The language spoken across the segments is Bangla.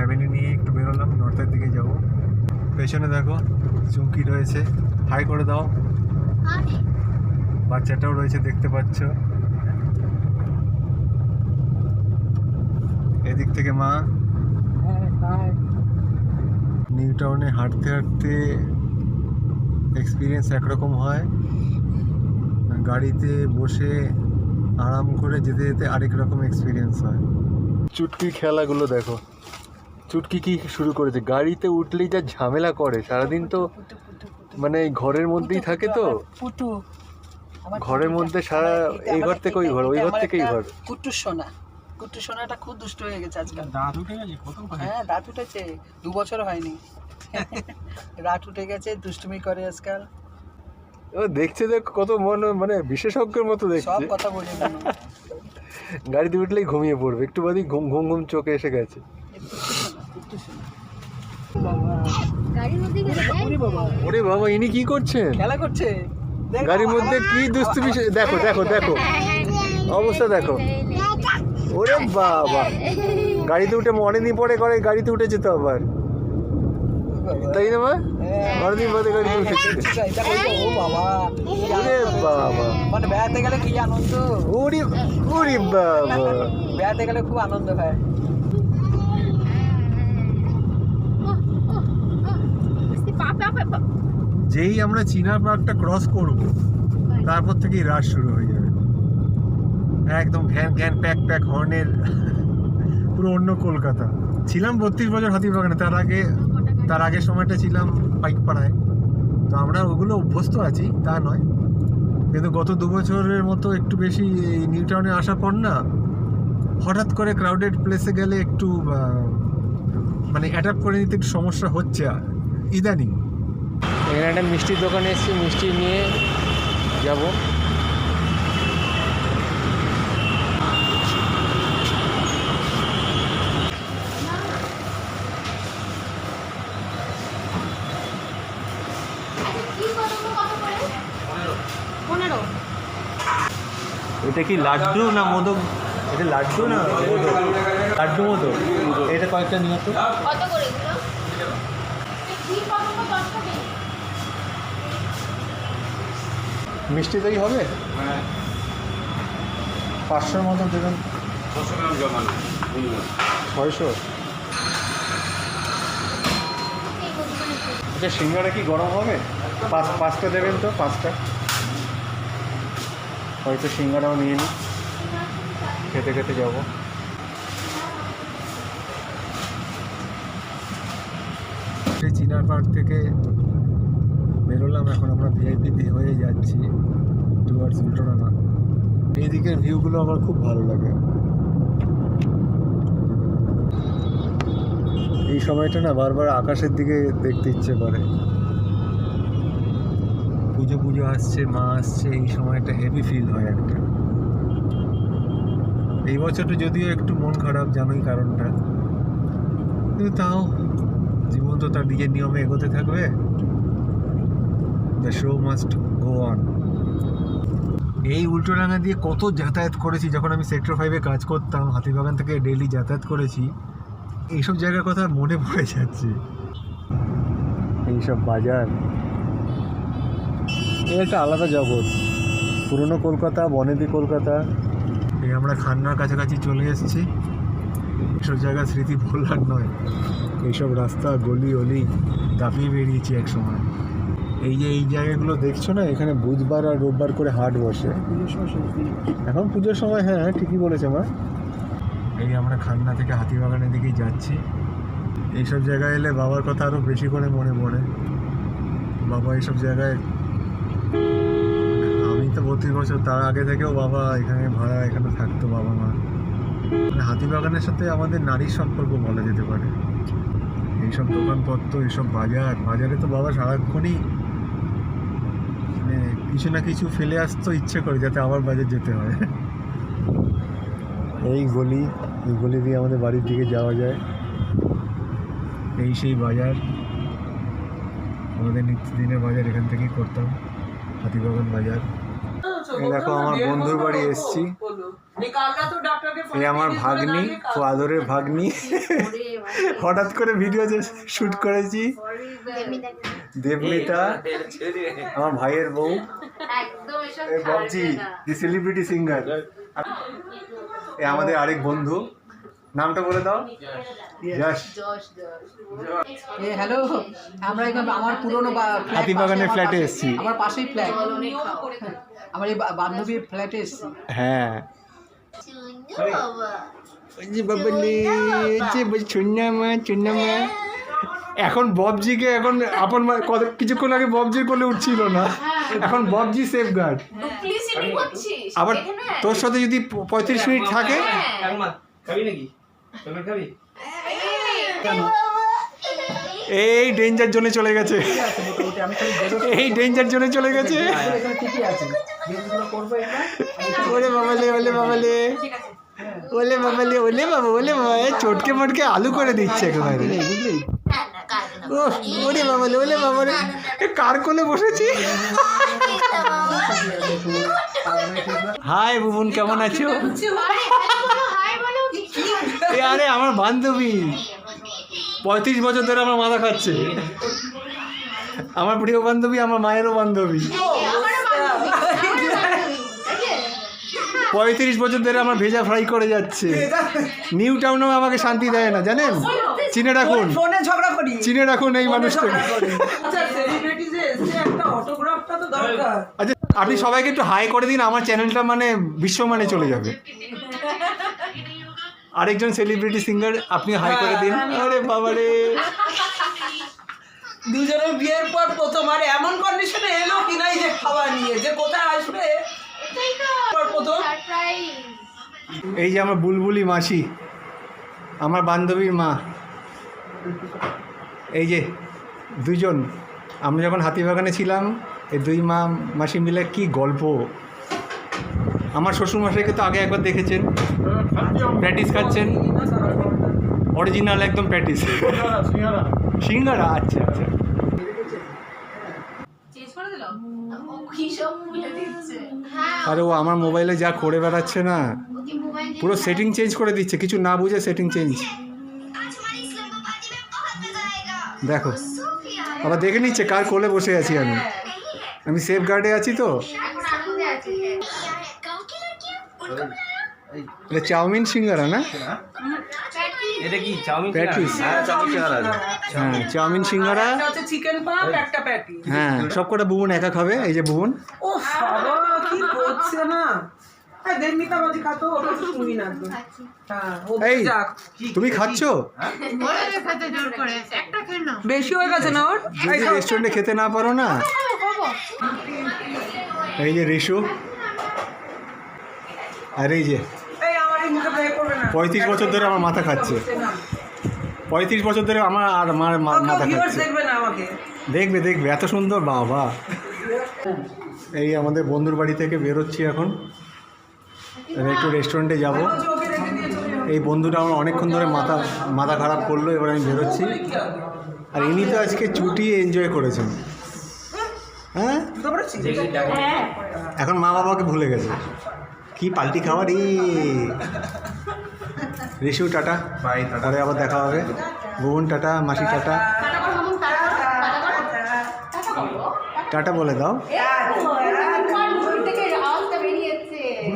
ফ্যামিলি নিয়ে একটু বেরোলাম নর্থের দিকে যাব। পেছনে দেখো চুমকি রয়েছে। হাই করে দাও। বাচ্চাটাও রয়েছে, দেখতে পাচ্ছ। এদিক থেকে মা। নিউ টাউনে হাঁটতে হাঁটতে এক্সপিরিয়েন্স একরকম হয়। গাড়িতে বসে আরাম করে যেতে যেতে আরেক রকম এক্সপিরিয়েন্স হয়। চুটকি খেলাগুলো দেখো। চুটকি কি শুরু করেছে? গাড়িতে উঠলেই যা ঝামেলা করে সারাদিন তো মানে ঘরের মধ্যেই থাকে তো। পুটু ঘরের মধ্যে সারা এই ঘর থেকে ওই ঘর ওই ঘর থেকে এই ঘর। কুট্টু সোনা কুট্টু সোনাটা খুব দুষ্ট হয়ে গেছে আজকাল। দাঁত উঠে গেছে? কত হ্যাঁ দাঁত উঠেছে দু বছর হয়নি। রাত উঠে গেছে দুষ্টুমি করে আজকাল। ও দেখছে দেখ কত মন মানে বিশেষজ্ঞের মতো দেখছে। সব কথা বলে গাড়িতে উঠলেই ঘুমিয়ে পড়বে একটু বাদেই ঘুম ঘুম ঘুম চোখে এসে গেছে কুট্টু সোনা গাড়ির মধ্যে গেলে ওরে বাবা ইনি কি করছেন? খেলা করছে। গাড়ির মধ্যে কি দুষ্টুমি দেখো দেখো দেখো। অবস্থা দেখো। ওরে বাবা। গাড়িতে উঠে অনেকদিন পরে করে গাড়িতে উঠেছে তো আবার। তাই না মা। অনেকদিন পরে গাড়িতে উঠেছে ওরে বাবা। মানে বেড়াতে গেলে কি আনন্দ? ওরে ওরে বাবা। বেড়াতে গেলে খুব আনন্দ হয় পা পা পা পা যেই আমরা চিনার পার্কটা ক্রস করব তারপর থেকেই রাশ শুরু হয়ে যাবে। একদম ঘ্যান ঘ্যান প্যাক প্যাক হর্নের পুরো অন্য কলকাতা। ছিলাম বত্রিশ বছর হাতিবাগানে তার আগে তার আগের সময়টা ছিলাম পাইকপাড়ায়। তো আমরা ওগুলো অভ্যস্ত আছি তা নয়। কিন্তু গত দু বছরের মতো একটু বেশি এই নিউ টাউনে আসার পর না হঠাৎ করে ক্রাউডেড প্লেসে গেলে একটু মানে অ্যাডাপ্ট করে নিতে একটু সমস্যা হচ্ছে ইদানিং। এখানে একটা মিষ্টির দোকানে এসেছি মিষ্টি নিয়ে যাব। এটা কি লাড্ডু না মোদক এটা লাড্ডু না মোদক লাড্ডু মোদক এটা কয়েকটা নিয়ে তো কত করে এগুলো কি কত দশ টাকা মিষ্টি দই হবে? পাঁচশোর মতো দেবেন। ছশো গ্রাম জমা ছয়শো? আচ্ছা সিঙ্গারা কি গরম হবে? পাঁচ পাঁচটা দেবেন তো পাঁচটা। হয়তো সিঙ্গারাও নিয়ে নিই। খেতে খেতে যাব। চিনার পার্ক থেকে বেরোলাম, এখন আমরা ভিআইপি হয়ে যাচ্ছি টুয়ার্ডস উল্টোডাঙা এই দিকের ভিউগুলো আমার খুব ভালো লাগে। এই সময়টা না বারবার আকাশের দিকে দেখতে ইচ্ছে করে। পুজো পুজো আসছে, মা আসছে, এই সময়টা হেভি ফিল হয় একটা। এই বছরটা যদিও একটু মন খারাপ, জানোই কারণটা। কিন্তু তাও, জীবন তো তার নিজের নিয়মে এগোতে থাকবে। The show must go on এই উল্টোডাঙ্গা দিয়ে কত যাতায়াত করেছি যখন আমি সেক্টর ফাইভে কাজ করতাম হাতিবাগান থেকে ডেলি যাতায়াত করেছি এইসব জায়গার কথা মনে পড়ে যাচ্ছে। এইসব বাজার এই একটা আলাদা জগৎ। পুরনো কলকাতা বনেদি কলকাতা। এই আমরা খান্নার কাছাকাছি চলে এসেছি। এইসব জায়গার স্মৃতি ভোলার নয়। এইসব রাস্তা গলি অলি দাপিয়ে বেরিয়েছি এক সময় এই যে এই জায়গাগুলো দেখছ না, এখানে বুধবার আর রোববার করে হাট বসে। এখন পুজোর সময় হ্যাঁ ঠিকই বলেছে মা। এই আমরা খান্না থেকে হাতিবাগানের দিকেই যাচ্ছি। এইসব জায়গায় এলে বাবার কথা আরও বেশি করে মনে পড়ে। বাবা এইসব জায়গায় আমি তো বত্রিশ বছর, তার আগে থেকেও বাবা এখানে ভাড়া, এখানে থাকতো বাবা মা। মানে হাতিবাগানের সাথে আমাদের নারীর সম্পর্ক বলা যেতে পারে। এইসব দোকানপত্র, এইসব বাজার, বাজারে তো বাবা সারাক্ষণই কিছু না কিছু ফেলে আসতো ইচ্ছে করে যাতে আবার বাজার যেতে হয়। এই গলি এই গলি দিয়ে আমাদের বাড়ির দিকে যাওয়া যায়। এই সেই বাজার। আমাদের নিত্যদিনের বাজার এখান থেকেই করতাম। হাতিবাগান বাজার। দেখো আমার বন্ধুর বাড়ি এসছি। এই আমার ভাগ্নি খুব আদরের ভাগ্নি। হঠাৎ করে ভিডিও যে শ্যুট করেছি। দেবমিতা আমার ভাইয়ের বউ বাবজি দি সেলিব্রিটি সিঙ্গার এ আমাদের আরেক বন্ধু। নামটা বলে দাও। যশ এ হ্যালো আমরা এখানে আমার পুরনো বা- flat হাতিবাগানের পাশে, আমার flat এ পাশে- এসছি। আমার পাশেই ফ্ল্যাট আমার এই বান্ধবীর ফ্ল্যাটে এসেছি। হ্যাঁ। চুন্নু বাবা যে বাবালি যে চুন্নামা চুন্নামা এখন ববজিকে এখন আপন কত কিছুক্ষণ আগে ববজির কোলে উঠছিল না। এখন ববজি সেফ গার্ড আবার তোর সাথে যদি প- পঁয়ত্রিশ মিনিট থাকে? হ্যাঁ। খাবি নাকি? চকলেট খাবি? এই ডেঞ্জার জোনে চলে গেছে। এই ডেঞ্জার জোনে চলে গেছে। এখানে ঠিকই আছে। জিনিসগুলো করব এবার ওলে বাবালে ওলে বাবালে ওলে ওলে বাবা ওলে বাবা চটকে মটকে আলু করে দিচ্ছে একেবারে। বুঝলি ওরে বাবালে ওলে বাবালে এ কার কোলে বসেছি? হাই বুবুন, কেমন আছো? আরে, আমার বান্ধবী। পঁয়ত্রিশ বছর ধরে আমার মাথা খাচ্ছে। আমার প্রিয় বান্ধবী, আমার মায়েরও বান্ধবী আমারও বান্ধবী, আমারও বান্ধবী। এই যে, পঁয়ত্রিশ বছর ধরে আমার ভেজা ফ্রাই করে যাচ্ছে। নিউ টাউনেও আমাকে শান্তি দেয় না জানেন? চিনে রাখুন। চিনে রাখুন এই মানুষটাকে। আচ্ছা আচ্ছা আপনি সবাইকে একটু হাই করে দিন আমার চ্যানেলটা মানে বিশ্বমানে চলে যাবে। আরেকজন সেলিব্রিটি সিঙ্গার আপনি হাই করে দিন। আরে বাবা রে দুজনের বিয়ের পর প্রথম আর এমন কন্ডিশনে এলো কি নাই যে খাওয়া নিয়ে যে কোথায় আসবে? এই যে আমার বুলবুলি মাসি আমার বান্ধবীর মা। এই যে দুজন আমরা যখন হাতিবাগানে ছিলাম এই দুই মা মাসি মিলে কি গল্প। আমার শ্বশুরমশাইকে তো আগে একবার দেখেছেন। প্যাটিস খাচ্ছেন। অরিজিনাল একদম প্যাটিস। সিঙ্গারা আচ্ছা আচ্ছা চেঞ্জ করে দিল ও কি সব খুলে দিচ্ছে হ্যাঁ আরে ও আমার মোবাইলে যা করে বেড়াচ্ছে না। পুরো সেটিং চেঞ্জ করে দিচ্ছে কিছু না বুঝে সেটিং চেঞ্জ দেখো আবার দেখে নিচ্ছে কার কোলে বসে আছি আমি। আমি সেফ গার্ডে আছি তো। এটা চাউমিন সিঙ্গারা না? এটা কি? চাউমিন প্যাটিস হ্যাঁ চাউমিন সিঙ্গারা। হ্যাঁ একটা হচ্ছে চিকেন পাপ একটা প্যাটি। হ্যাঁ সব কটা বুবন একা খাবে এই যে বুবন। ও বাবা কি করছে না? হ্যাঁ ও এই যাক তুমি খাচ্ছ? বেশি হয়ে গেছে না ওর? যদি রেস্টুরেন্টে খেতে না পারো না? এই যে রেশো। আর এই যে এই আমার এই মুখে প্রে করবে না। পঁয়ত্রিশ বছর ধরে আমার মাথা খাচ্ছে। পঁয়ত্রিশ বছর ধরে আমার আর আমার মা- মাথা খাচ্ছে। দেখবে না আমাকে। দেখবে দেখবে এত সুন্দর বাবা। এই আমাদের বন্ধুর বাড়ি থেকে বেরোচ্ছি এখন। এবার একটু রেস্টুরেন্টে যাব। এই বন্ধুটা আমার অনেকক্ষণ ধরে মাথা মাথা খারাপ করল এবার আমি বেরোচ্ছি। আর ইনি তো আজকে চুটিয়ে এনজয় করেছেন। হ্যাঁ? এখন মা বাবাকে ভুলে গেছে। কি পাল্টি খাওয়া রে রিশু টাটা, বাই পরে আবার দেখা হবে। ভুবন টাটা, মাসি টাটা। টাটা বলে দাও।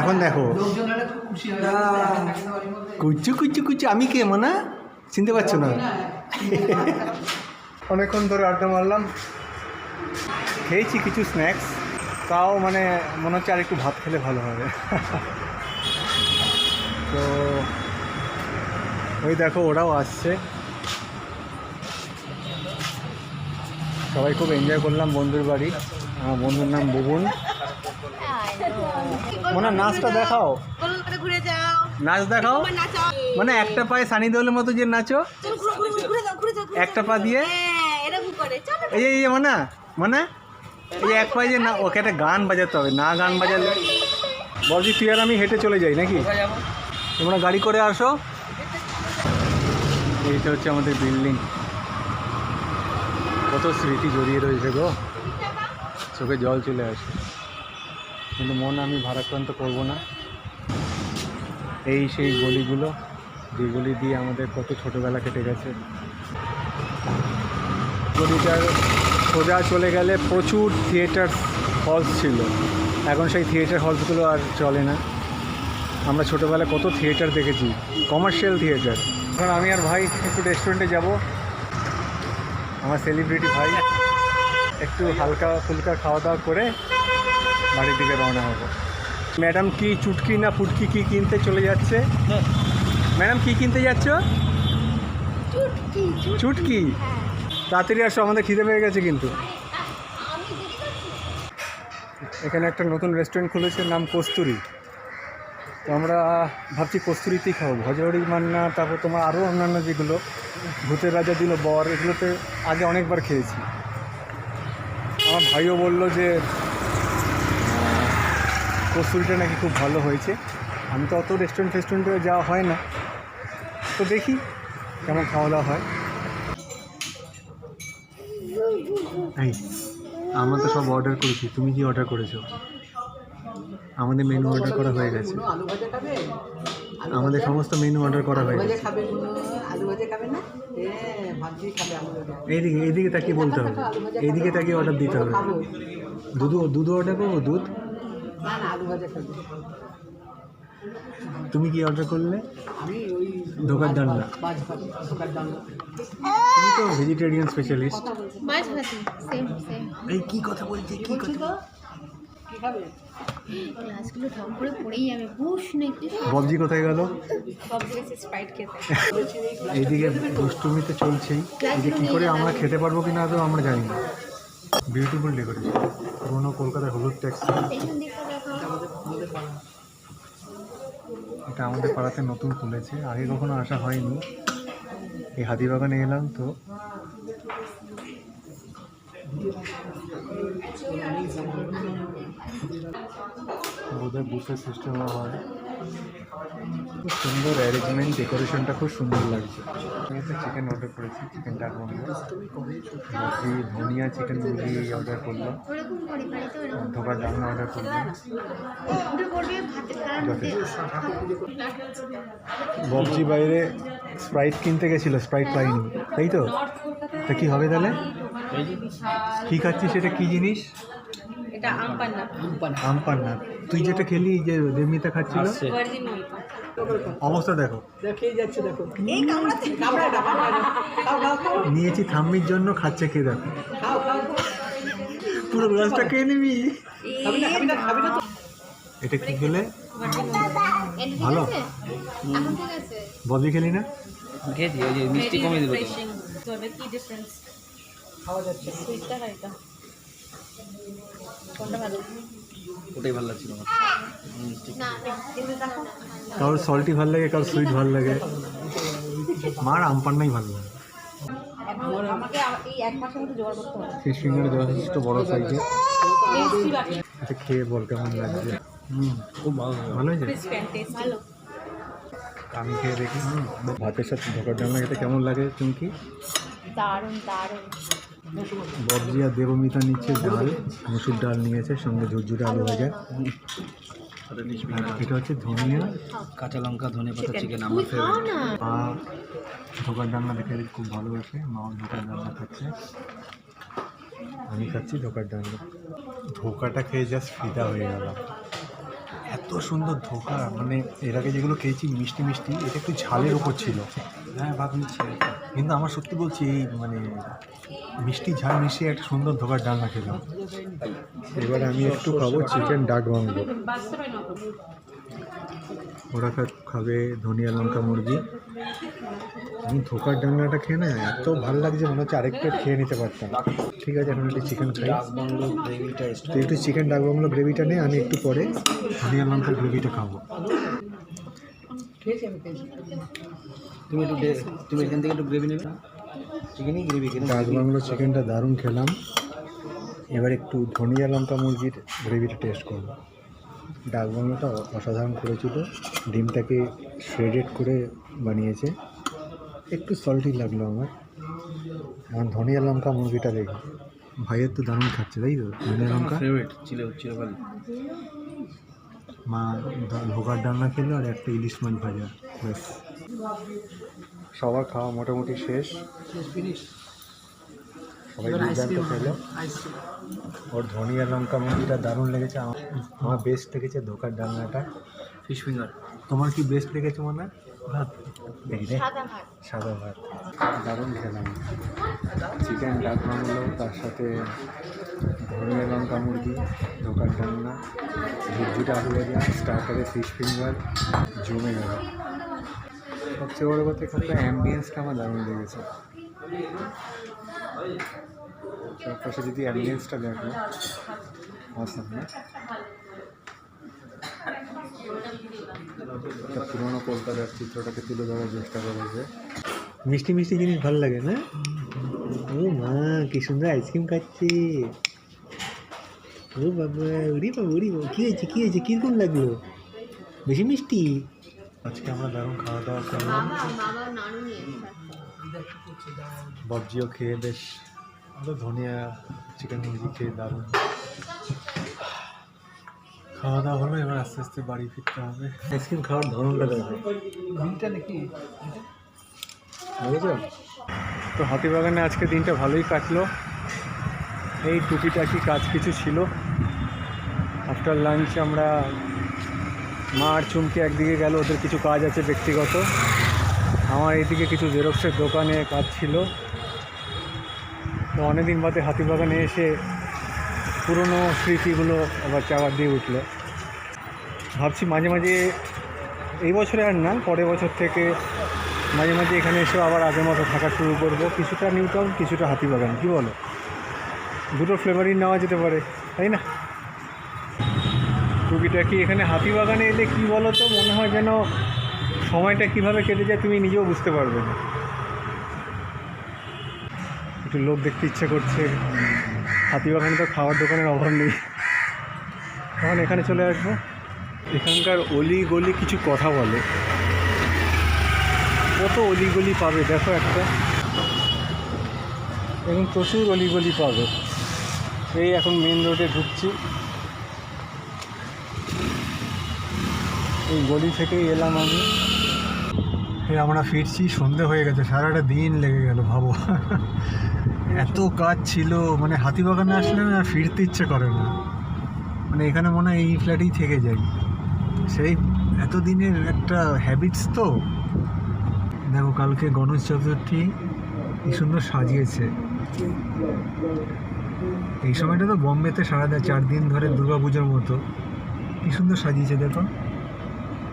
এখন দেখো। কুচু কুচু কুচু আমি কে, মানা? চিনতে পারছ না? অনেকক্ষণ ধরে আড্ডা মারলাম। খেয়েছি কিছু স্ন্যাক্স তাও মানে মনে হচ্ছে আর একটু ভাত খেলে ভালো হবে। তো ওই দেখো, ওরাও আসছে। সবাই খুব এনজয় করলাম বন্ধুর বাড়ি। আমার বন্ধুর নাম বুবুন। মনে নাচটা দেখাও। নাচ দেখাও? মানে একটা পায়ে সানি দেওয়ালের মতো যে নাচো। একটা পা দিয়ে। এই এই মানা মানা। এই এক পায়ে যে না, ওকে একটা গান বাজাতে হবে। না গান বাজালে বলছি, তুই আর আমি হেঁটে চলে যাই নাকি? তোমরা গাড়ি করে আসো। এইটা হচ্ছে আমাদের বিল্ডিং। কত স্মৃতি জড়িয়ে রয়েছে গো। চোখে জল চলে আসে। কিন্তু মন আমি ভারাক্রান্ত করব না। এই সেই গলিগুলো, যেগুলি দিয়ে আমাদের কত ছোটোবেলা কেটে গেছে। গলিটার সোজা চলে গেলে প্রচুর থিয়েটার হলস ছিল। এখন সেই থিয়েটার হলসগুলো আর চলে না। আমরা ছোটোবেলায় কত থিয়েটার দেখেছি। Commercial theatre. এখন আমি আর ভাই একটু রেস্টুরেন্টে যাব। আমার সেলিব্রিটি ভাই একটু হালকা ফুলকা খাওয়া দাওয়া করে বাড়ির দিকে রওনা হব। ম্যাডাম কি চুটকি না ফুটকি কি কিনতে চলে যাচ্ছে? ম্যাডাম কি কিনতে যাচ্ছ? চুটকি চুটকি। তাড়াতাড়ি আসো আমাদের খিদে পেয়ে গেছে কিন্তু। এখানে একটা নতুন রেস্টুরেন্ট খুলেছে নাম কস্তুরি। তো আমরা ভাবছি কস্তুরিতেই খাব। ভজহরি মান্না, তারপর তোমার আরও অন্যান্য যেগুলো, ভূতের রাজা দিল বর, এগুলোতে আগে অনেকবার খেয়েছি। আমার ভাইও বলল যে কস্তুরিটা নাকি খুব ভালো হয়েছে। আমি তো অত রেস্টুরেন্ট ফেস্টুরেন্টে যাওয়া হয় না। তো দেখি কেমন খাওয়া দাওয়া হয় আমরা তো সব অর্ডার করেছি। তুমি কি অর্ডার করেছ? আমাদের মেনু অর্ডার করা হয়ে গেছে। কোনো আলু ভাজা খাবে আমাদের সমস্ত মেনু অর্ডার করা হয়ে গেছে। হ্যাঁ এইদিকে এইদিকে তাকিয়ে বলতে হবে। এইদিকে তাকিয়ে অর্ডার দিতে হবে। দুধ দুধ অর্ডার করব দুধ? তুমি কি অর্ডার করলে? আমি ওই ধোকার ডালনা তুমি তো ভেজিটেরিয়ান স্পেশালিস্ট মাছ ভাজি সেম সেম এই কি কথা বলছে? কি কথা? কি খাবে? গ্লাসগুলো ঢং করে পড়েই যাবে। বুস না একটু ববজি কোথায় গেল? স্প্রাইট খেতে। এইদিকে দুষ্টুমিতে চলছেই। যে কী করে আমরা খেতে পারব কি না তো আমরা জানি না। বিউটিফুল ডেকোরেশন পুরোনো কলকাতার হলুদ ট্যাক্সি এটা আমাদের পাড়াতে নতুন খুলেছে। আগে কখনো আসা হয়নি। এই হাতিবাগানে এলাম তো। বোধহয় বুফে সিস্টেমও হয়। খুব সুন্দর অ্যারেঞ্জমেন্ট ডেকোরেশনটা খুব সুন্দর লাগছে। আমি একটা চিকেন অর্ডার করেছি চিকেন ডাক বাংলা মুরগি ধনিয়া চিকেন মুরগি অর্ডার করলাম। ওরকম করে বাড়িতে ওরকম ধোকার ডালনা অর্ডার করলাম। যথেষ্ট। ববজি বাইরে স্প্রাইট কিনতে গেছিল স্প্রাইট পাইনি। তাই তো? তা কি হবে তাহলে? কি খাচ্ছিস? সেটা কি জিনিস? এটা আম পান্না। আম পান্না। তুই যেটা খেলি যে দেবমিতা খাচ্ছিল? অবস্থা দেখো। নিয়েছি থাম্মির জন্য খাচ্ছে খেয়ে দেখো। পুরো গ্লাসটা খেয়ে নিবি? এটা কি খেলে? ভালো? ববজি খেলি না? খেয়েছি ওই যে মিষ্টি রিফ্রেশিং তবে কি ডিফারেন্স খাওয়া যাচ্ছে? সুইটটা আর কোনটা ভালো? ওটাই ভালো লাগছিল আমার। কারোর সল্টি ভালো লাগে কারোর সুইট ভালো লাগে। মার আম পান্নাই ভালো লাগে। আমাকে এই এক মাসের মধ্যে জোগাড় করতে হবে। ফিশ বড় সাইজে টেস্টি খেয়ে বল কেমন লাগছে? হুম খুব ভালো ভালো হয়েছে? আমি খেয়ে দেখি ভাতের সাথে ধোকার ডালনা খেতে কেমন লাগে চুমকি? দারুণ দারুণ। ববজি আর দেবমিতা নিচ্ছে ডাল মুসুর ডাল নিয়েছে সঙ্গে ঝুরঝুরে আলু ভাজা। আর এটা হচ্ছে ধনিয়া। কাঁচা লঙ্কা ধনে পাতা চিকেন আমার ফেভারিট মা ধোকার ডালনা দেখে খুব ভালোবাসে মাও ধোকার ডালনা খাচ্ছে। আমি খাচ্ছি ধোকার ডালনা। ধোকাটা খেয়ে জাস্ট ফিদা হয়ে গেলাম। এত সুন্দর ধোকা মানে এর আগে যেগুলো খেয়েছি মিষ্টি মিষ্টি এটা একটু ঝালের ওপর ছিল। হ্যাঁ ভাব নিচ্ছি কিন্তু আমার সত্যি বলছি এই মানে মিষ্টি ঝাল মিশিয়ে একটা সুন্দর ধোকার ডালনা খেলাম। এবারে আমি একটু খাব চিকেন ডাক বাংলো না ওরা খাবে ধনিয়া লঙ্কা মুরগি। আমি ধোকার ডালনাটা খেয়ে না এত ভালো লাগছে মনে হচ্ছে আরেক প্লেট খেয়ে নিতে পারতাম। ঠিক আছে এখন একটু চিকেন খাই। তুই একটু চিকেন ডাক বাংলো গ্রেভিটা নে আমি একটু পরে ধনিয়া লঙ্কার গ্রেভিটা খাব। তুমি একটু তুমি এখান থেকে একটু গ্রেভি নেবে। চিকেনই গ্রেভি ডাক বাংলো চিকেনটা দারুণ খেলাম। এবার একটু ধনিয়া লঙ্কা মুরগির গ্রেভিটা টেস্ট করব। ডাক বাংলোটা অসাধারণ করেছিল। ডিমটাকে শ্রেডেড করে বানিয়েছে। একটু সল্টি লাগল আমার। এখন ধনিয়া লঙ্কা মুরগিটা দেখি। ভাইয়ের তো দারুণ খাচ্ছে তাই তো? ধনিয়া লঙ্কা? ফেভারিট ছিল চিরকাল মা ভোগার ডান্না খেলো আর একটা ইলিশ মাছ ভাজা। ব্যাস। সবার খাওয়া মোটামুটি শেষ। সবাই দুর্দান্ত খেলো। আইসক্রিম ওর ধনিয়া লঙ্কা মুড়িটা দারুণ লেগেছে। আমার আমার বেস্ট লেগেছে ধোকার ডালনাটা। ফিশ ফিঙ্গার তোমার কি বেস্ট লেগেছে মনে? হয় ভাত। দেখি রে। সাদা ভাত। দারুণ খেলাম। চিকেন ডাক বাংলো তার সাথে ধনিয়া লঙ্কা মুরগি ধোকার ডালনা। ঝুটঝুটে আলু ভাজা স্টার্টারে ফিশ ফিঙ্গার জমে গেল। সবচেয়ে বড় কথা এখানকার অ্যাম্বিয়েন্সটা আমার দারুণ লেগেছে। চারপাশে যদি অ্যাম্বিয়েন্সটা দেখো অসাম একটা পুরোনো কলকাতার চিত্রটাকে তুলে ধরার চেষ্টা করেছে মিষ্টি মিষ্টি জিনিস ভালো লাগে না? ও মা কি সুন্দর আইসক্রিম খাচ্ছে। ও বাবা উড়ি বাবা উড়ি বাবা কী হয়েছে কী হয়েছে কীরকম লাগল? বেশি মিষ্টি? আজকে আমরা দারুণ খাওয়া দাওয়া করলাম। বাবা বাবা নানু নিয়ে ববজিও খেয়ে বেশ আরও ধনিয়া চিকেন মুরগি খেয়ে দারুণ। খাওয়া দাওয়া হলো এবার আস্তে আস্তে বাড়ি ফিরতে হবে। আইসক্রিম খাওয়ার ধরনটা দেখো বিলটা নাকি? বুঝেছ? তো হাতিবাগানে আজকে দিনটা ভালোই কাটলো। এই টুকিটাকি কাজ কিছু ছিল। আফটার লাঞ্চ আমরা মা আর চুমকি একদিকে গেল ওদের কিছু কাজ আছে ব্যক্তিগত। আমার এইদিকে কিছু জেরক্সের দোকানে কাজ ছিল। তো অনেকদিন বাদে হাতিবাগানে এসে পুরনো স্মৃতিগুলো আবার চাওয়ার দিয়ে উঠল। ভাবছি মাঝে মাঝে এই বছরে আর না, পরের বছর থেকে মাঝে মাঝে এখানে এসে আবার আগের মতো থাকা শুরু করব। কিছুটা নিউ টাউন কিছুটা হাতিবাগান, কী বলো? দুটো ফ্লেভারই নেওয়া যেতে পারে, তাই না? টুকিটাকি, এখানে হাতিবাগানে এলে কী বলো তো, মনে হয় যেন সময়টা কীভাবে কেটে যায় তুমি নিজেও বুঝতে পারবে না। একটু লোক দেখতে ইচ্ছে করছে। হাতিবাগানে তো খাওয়ার দোকানের অভাব নেই। তখন এখানে চলে আসব। এখানকার অলি গলি কিছু কথা বলে। কত অলি গলি পাবে, দেখো একটা। এবং প্রচুর অলি গলি পাবে। এই এখন মেন রোডে ঢুকছি। এই গলি থেকেই এলাম আমি। আমরা ফিরছি, সন্ধে হয়ে গেছে, সারাটা দিন লেগে গেল, ভাবো। এত কাজ ছিল মানে হাতিবাগানে আসলে না ফিরতে ইচ্ছে করে না। মানে এখানে মনে হয় এই ফ্ল্যাটেই থেকে যাই সেই এতদিনের একটা হ্যাবিটস তো। দেখো, কালকে গণেশ চতুর্থী, কি সুন্দর সাজিয়েছে। এই সময়টা তো বম্বেতে সারা দেয় চার দিন ধরে দুর্গা পুজোর মতো। কি সুন্দর সাজিয়েছে, দেখো।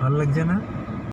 ভালো লাগছে না?